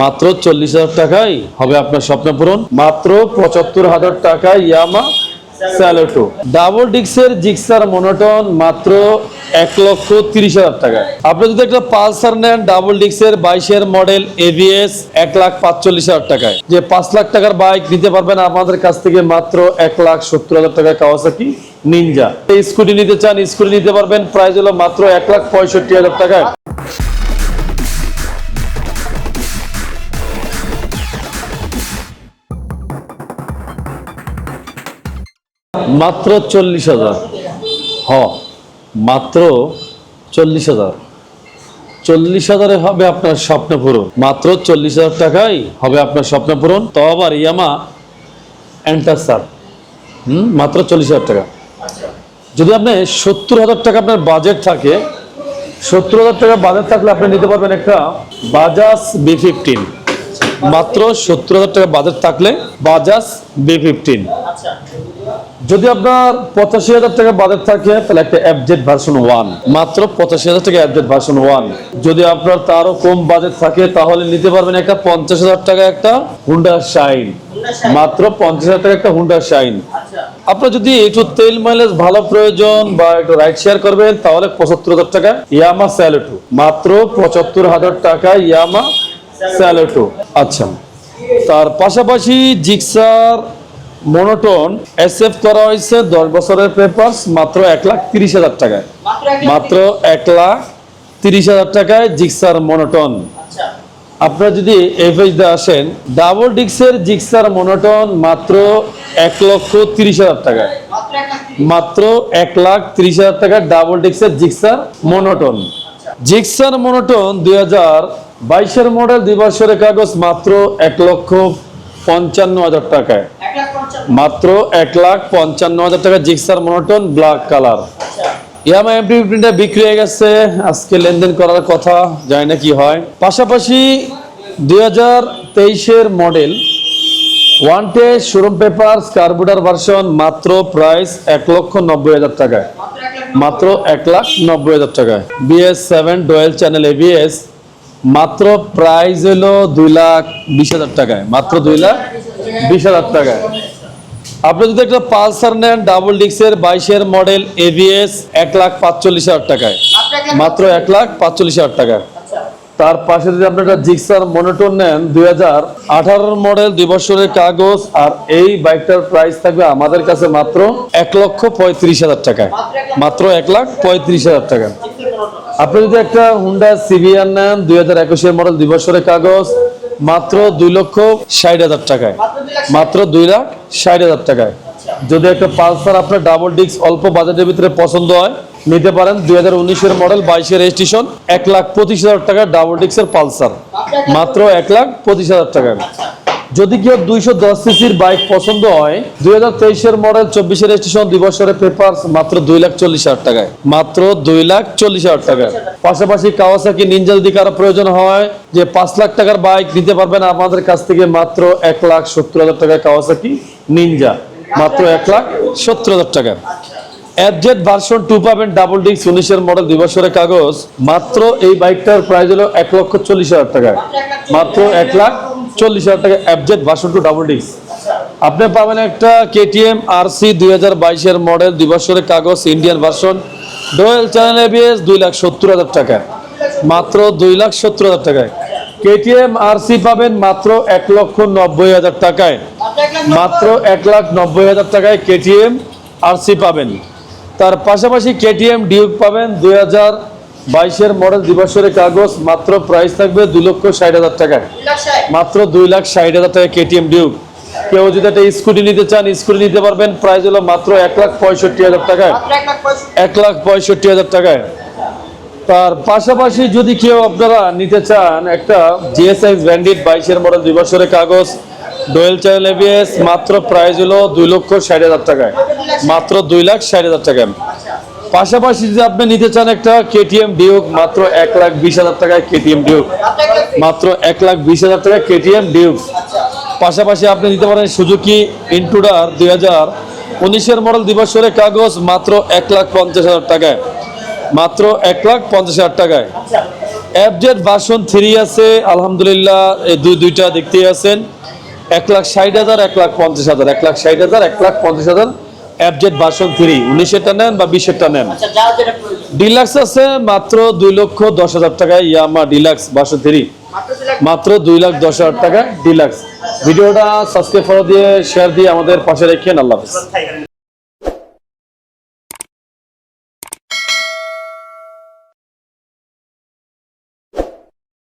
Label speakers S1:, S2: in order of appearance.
S1: মাত্র চল্লিশ হাজার টাকায় হবে আপনার স্বপ্ন পূরণ। মাত্র পঁচাত্তর হাজার টাকা ইয়ামা স্যালোটো। ডাবল ডিক্সের জিক্সার মনোটন মাত্র এক লক্ষ তিরিশ হাজার টাকায়। আপনি যদি একটা পালসার নেন, ডাবল ডিক্সের বাইশের মডেল এভিএস এক লাখ পাঁচচল্লিশ হাজার টাকায়। যে পাঁচ লাখ টাকার বাইক নিতে পারবেন, আমাদের কাছ থেকে মাত্র এক লাখ সত্তর হাজার টাকা কাওয়াসাকি নিনজা স্কুটি নিতে চান, স্কুটি নিতে পারবেন, প্রাইস হলো মাত্র এক লাখ পঁয়ষট্টি হাজার টাকায়। মাত্র চল্লিশ হাজার। হ, মাত্র চল্লিশ হাজার। চল্লিশ হাজারে হবে আপনার স্বপ্ন পূরণ। মাত্র চল্লিশ হাজার টাকাই হবে আপনার স্বপ্ন পূরণ। তো আবার ইয়ামা অ্যান্টাসার হুম, মাত্র চল্লিশ হাজার টাকা। যদি আপনি সত্তর হাজার টাকা আপনার বাজেট থাকে, সত্তর হাজার টাকা বাজেট থাকলে আপনি নিতে পারবেন একটা বাজাজ বি ফিফটিন মাত্র সত্তর হাজার টাকা বাজেট থাকলে বাজাজ বি ফিফটিন যদি আপনার পঁচাশি হাজার টাকা বাজেট থাকে তাহলে একটা অ্যাপজেট ভার্সন ওয়ান মাত্র পঁচাশি হাজার টাকা অ্যাপজেট ভার্সন ওয়ান যদি আপনার তারও কম বাজেট থাকে তাহলে নিতে পারবেন একটা পঞ্চাশ হাজার টাকা একটা হুন্ডা শাইন মাত্র পঞ্চাশ হাজার টাকা একটা হুন্ডা শাইন আপনার যদি একটু তেল মাইলেজ ভালো প্রয়োজন বা একটু রাইড শেয়ার করবেন তাহলে পঁচাত্তর হাজার টাকা ইয়ামা স্যালোটু মাত্র পঁচাত্তর হাজার টাকা ইয়ামা স্যালোটু আচ্ছা। তার পাশাপাশি জিক্সার মনোটন এসএফ করা হয়েছে দশ বছরের পেপারস মাত্র এক লাখ তিরিশ হাজার টাকায়। মাত্র এক লাখ তিরিশ? হাজার টাকায় জিক্সার মনোটন। আপনারা যদি এফএইচ আসেন ডাবল ডিক্সের জিক্সার মনোটন মাত্র এক লক্ষ তিরিশ হাজার টাকায়। মাত্র এক লাখ তিরিশ? হাজার টাকা ডাবল ডিক্সের জিক্সার মনোটন। জিক্সার মনোটন দুই হাজার বাইশের মডেল দুই বছরের কাগজ মাত্র এক লক্ষ পঞ্চান্ন হাজার টাকায়। মাত্র এক লাখ পঞ্চান্ন হাজার টাকা Gixxer monotone black colour. Yamaha MP প্রিন্টটা বিক্রি হয়ে গেছে। আজকে লেনদেন করার কথা, জানি না কি হয়। পাশাপাশি দুই হাজার তেইশের মডেল ওয়ান টে শোরুম পেপার কার্বুটার ভার্সন মাত্র প্রাইস এক লক্ষ নব্বই হাজার টাকায়। মাত্র এক লাখ নব্বই হাজার টাকায়। BS seven dual channel ABS মাত্র প্রাইস হলো দুই লাখ বিশ হাজার টাকায়। মাত্র দুই লাখ বিশ হাজার টাকায়। আপনি যদি একটা পালসার নেন ডাবল ডিক্সের বাইশের মডেল এভিএস এক লাখ পাঁচচল্লিশ হাজার টাকায়। মাত্র এক লাখ পাঁচচল্লিশ হাজার টাকা। তার পাশে যদি আপনি একটা জিক্সার মনোটন নেন দুই হাজার আঠারোর মডেল দুই বছরের কাগজ আর এই বাইকটার প্রাইস থাকবে আমাদের কাছে মাত্র এক লক্ষ পঁয়ত্রিশ হাজার টাকায়। মাত্র এক লাখ। পঁয়ত্রিশ হাজার টাকা আপনি যদি একটা হুন্ডা সিভিয়ার নেন দুই হাজার একুশের মডেল দুই বছরের কাগজ মাত্র দুই লক্ষ ষাট হাজার টাকায়। মাত্র দুই লাখ ষাট হাজার টাকায়। যদি একটা পালসার আপনার ডাবল ডিস্ক অল্প বাজেটের ভিতরে পছন্দ হয়, নিতে পারেন দুই হাজার উনিশের মডেল, বাইশের রেজিস্ট্রেশন, এক লাখ পঁচিশ হাজার টাকা ডাবল ডিস্কের পালসার। মাত্র এক লাখ পঁচিশ হাজার টাকায়। যদি কেউ দুইশো দশ সিসির বাইক পছন্দ হয়, দুই হাজার তেইশের মডেল, চব্বিশের রেজিস্ট্রেশন দুই বছরের পেপার মাত্র দুই লাখ চল্লিশ হাজার টাকায়। মাত্র দুই লাখ চল্লিশ হাজার টাকায়। পাশাপাশি কাওয়াসাকি নিনজা যদি কারও প্রয়োজন হয়, যে পাঁচ লাখ টাকার বাইক নিতে পারবেন, আমাদের কাছ থেকে মাত্র এক লাখ সত্তর হাজার টাকায় কাওয়াসাকি নিনজা মাত্র এক লাখ সত্তর হাজার টাকা অ্যাবজেট ভার্সন টু পাবেন ডাবল ডিস্ক উনিশের মডেল দুই বছরের কাগজ। মাত্র এই বাইকটার প্রাইস হলো এক লক্ষ চল্লিশ হাজার টাকায়। মাত্র এক লাখ চল্লিশ হাজার টাকা অ্যাবজেট ভার্সন টু ডাবল ডিস্ক আপনি পাবেন একটা কেটিএম আর সি দুই হাজার বাইশের মডেল দুই বছরের কাগজ Indian version dual channel ABS দুই লাখ সত্তর হাজার টাকা। মাত্র দুই লাখ সত্তর হাজার টাকায়। কেটিএম আর সি পাবেন মাত্র এক লক্ষ নব্বই হাজার টাকায়। মাত্র এক লাখ নব্বই হাজার টাকায় কেটিএম আর সি পাবেন। তার পাশাপাশি কেটিএম ডিউক পাবেন দুই হাজার বাইশের মডেল দিবসের কাগজ মাত্র প্রাইস থাকবে দুই লক্ষ ষাট হাজার টাকায় মাত্র দুই লাখ ষাট হাজার টাকা কেটিএম ডিউক কেউ যদি একটা স্কুটি নিতে চান স্কুটি নিতে পারবেন। প্রাইস হলো মাত্র এক লাখ পঁয়ষট্টি হাজার টাকায়। এক লাখ পঁয়ষট্টি। হাজার টাকায়। তার পাশাপাশি যদি কেউ আপনারা নিতে চান একটা জিএসএক্স ব্র্যান্ডেড বাইশের মডেল দুই বছরের কাগজ ডোয়েল চ্যানেল এবিএস মাত্র প্রাইস হলো দুই লক্ষ ষাট হাজার টাকায়। মাত্র দুই লাখ ষাট হাজার টাকায়। পাশাপাশি যদি আপনি নিতে চান একটা কেটিএম ডিউক মাত্র এক লাখ বিশ হাজার টাকায় কেটিএম ডিউক মাত্র এক লাখ বিশ হাজার টাকায় কেটিএম ডিউক পাশাপাশি আপনি নিতে পারেন সুজুকি ইন্টুডার দুই হাজার উনিশের মডেল দিবসের কাগজ, মাত্র এক লাখ পঞ্চাশ হাজার টাকায়। মাত্র এক লাখ পঞ্চাশ হাজার টাকায়। অ্যাবজেট ভার্সন থ্রি আছে, আলহামদুলিল্লাহ দুই দুইটা দেখতেই আছেন। এক লাখ ষাট হাজার, এক লাখ পঞ্চাশ হাজার, এক লাখ ষাট হাজার, এক লাখ পঞ্চাশ হাজার অ্যাবজেট ভার্সন থ্রি উনিশেরটা নেন বা বিশেরটা নেন?
S2: আচ্ছা
S1: ডিলাক্স আছে মাত্র দুই লক্ষ দশ হাজার টাকা ইয়ামা ডিলাক্স ভার্সন থ্রি মাত্র দুই লাখ দশ হাজার টাকা ডিলাক্স ভিডিওটা সাবস্ক্রাইব ফলো দিয়ে শেয়ার দিয়ে আমাদের পাশে রেখেন। আল্লাহ হাফিজ।
S2: থাই